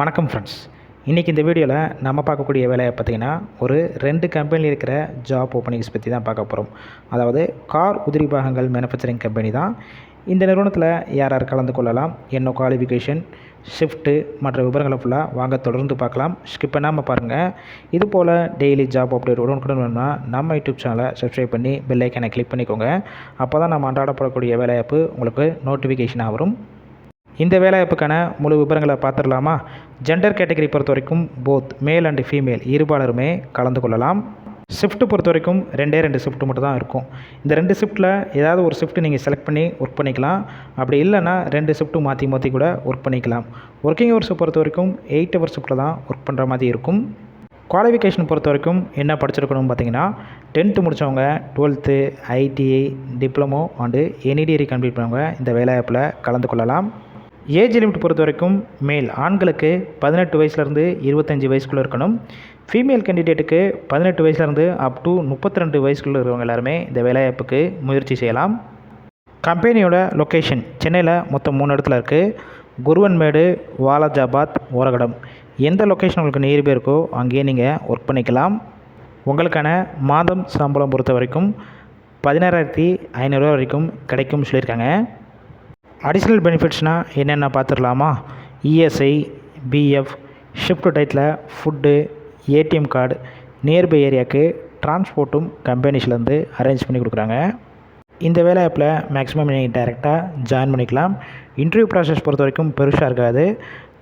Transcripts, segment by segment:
வணக்கம் ஃப்ரெண்ட்ஸ் இன்றைக்கி இந்த வீடியோவில் நம்ம பார்க்கக்கூடிய வேலையை பார்த்திங்கன்னா ஒரு ரெண்டு கம்பெனியில் இருக்கிற ஜாப் ஓப்பனிங்ஸ் பற்றி தான் பார்க்க போகிறோம் அதாவது கார் உதிரி பாகங்கள் மேனுஃபேக்சரிங் கம்பெனி தான். இந்த நிறுவனத்தில் யார் யார் கலந்து கொள்ளலாம் என்ன குவாலிஃபிகேஷன் ஷிஃப்ட்டு மற்ற விவரங்களை ஃபுல்லாக வாங்க தொடர்ந்து பார்க்கலாம். ஸ்கிப் பண்ணாமல் பாருங்கள் இது போல் டெய்லி ஜாப் அப்டேட் உடனுக்குடன் வேணும்னா நம்ம யூடியூப் சேனலை சப்ஸ்கிரைப் பண்ணி பெல் ஐக்கனை கிளிக் பண்ணிக்கோங்க. அப்போ தான் நம்ம அன்றாடப்படக்கூடிய வேலைவாய்ப்பு உங்களுக்கு நோட்டிஃபிகேஷனாக வரும். இந்த வேலைவாய்ப்புக்கான முழு விவரங்களை பார்த்துடலாமா? ஜெண்டர் கேட்டகரி பொறுத்த வரைக்கும் போத் மேல் அண்ட் ஃபீமேல் இருபாலருமே கலந்து கொள்ளலாம். ஷிஃப்ட்டு பொறுத்த வரைக்கும் ரெண்டே ரெண்டு ஷிஃப்ட் மட்டும் தான் இருக்கும். இந்த ரெண்டு ஷிஃப்ட்டில் ஏதாவது ஒரு ஷிஃப்ட் நீங்கள் செலக்ட் பண்ணி ஒர்க் பண்ணிக்கலாம். அப்படி இல்லைன்னா ரெண்டு ஷிஃப்ட்டும் மாற்றி மாற்றி கூட ஒர்க் பண்ணிக்கலாம். ஒர்க்கிங் ஹவர்ஸை பொறுத்த வரைக்கும் எயிட் ஹவர் ஷிஃப்ட்டில் தான் ஒர்க் பண்ணுற மாதிரி இருக்கும். குவாலிஃபிகேஷன் பொறுத்த வரைக்கும் என்ன படிச்சிருக்கணும்னு பார்த்தீங்கன்னா டென்த்து முடித்தவங்க twelfth ITI diploma and any degree complete பண்ணவங்க இந்த வேலைவாய்ப்பில் கலந்து கொள்ளலாம். ஏஜ் லிமிட் பொறுத்த வரைக்கும் மேல். ஆண்களுக்கு பதினெட்டு வயசுலேருந்து இருபத்தஞ்சி வயசுக்குள்ளே இருக்கணும். ஃபீமேல் கேண்டிடேட்டுக்கு பதினெட்டு வயசுலேருந்து அப் டு முப்பத்தி ரெண்டு வயசுக்குள்ளே இருக்கிறவங்க எல்லாருமே இந்த வேலைவாய்ப்புக்கு முயற்சி செய்யலாம். கம்பெனியோட லொக்கேஷன் சென்னையில் மொத்தம் மூணு இடத்துல இருக்குது குருவன்மேடு வாலாஜாபாத் ஓரகடம். எந்த லொக்கேஷன் உங்களுக்கு நியர்பை இருக்கோ அங்கேயே நீங்கள் ஒர்க் பண்ணிக்கலாம். உங்களுக்கான மாதம் சம்பளம் பொறுத்த வரைக்கும் பதினாறாயிரத்தி ஐநூறுரூவா வரைக்கும் கிடைக்கும்னு சொல்லியிருக்காங்க. அடிஷ்னல் பெனிஃபிட்ஸ்னால் என்னென்ன பார்த்துடலாமா? இஎஸ்ஐ பிஎஃப் ஷிஃப்ட் டயத்தில் ஃபுட்டு ஏடிஎம் கார்டு நியர்பை ஏரியாவுக்கு டிரான்ஸ்போர்ட்டும் கம்பெனிஸ்லேருந்து அரேஞ்ச் பண்ணி கொடுக்குறாங்க. இந்த வேலை ஆப்பில் மேக்ஸிமம் நீங்கள் டைரெக்டாக ஜாயின் பண்ணிக்கலாம். இன்டர்வியூ ப்ராசஸ் பொறுத்த வரைக்கும் பெருசாக இருக்காது.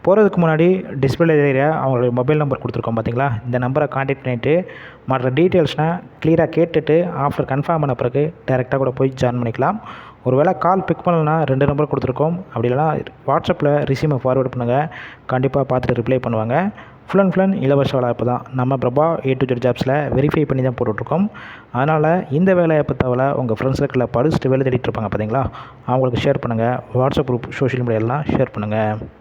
போகிறதுக்கு முன்னாடி டிஸ்பிளே ஏரியா அவங்களுடைய மொபைல் நம்பர் கொடுத்துருக்கோம் பார்த்தீங்களா இந்த நம்பரை காண்டாக்ட் பண்ணிவிட்டு மற்ற டீட்டெயில்ஸ்னால் க்ளியராக கேட்டுட்டு ஆஃபர் கன்ஃபார்ம் பண்ண பிறகு டேரெக்டாக கூட போய் ஜாயின் பண்ணிக்கலாம். ஒருவேளை கால் பிக் பண்ணலன்னா ரெண்டு நம்பர் கொடுத்துருக்கோம். அப்படி இல்லைனா வாட்ஸ்அப்பில் ரிசீமை ஃபார்வேர்ட் பண்ணுங்கள் கண்டிப்பாக பார்த்துட்டு ரிப்ளை பண்ணுவாங்க. ஃபுல் அண்ட் ஃபுல் அண்ட் இலவச வேலைவாய்ப்பு தான். நம்ம பிரபா ஏ டு ஜெட் ஜாப்ஸில் வெரிஃபை பண்ணி தான் போட்டுட்ருக்கோம். அதனால் இந்த வேலைவாய்ப்பு தவிர உங்கள் ஃப்ரெண்ட்ஸ் சர்க்கிளில் படிச்சுட்டு வேலை தேடிட்டு இருப்பாங்க பார்த்தீங்களா அவங்களுக்கு ஷேர் பண்ணுங்கள் வாட்ஸ்அப் குரூப் சோஷியல் மீடியாலாம் ஷேர் பண்ணுங்கள்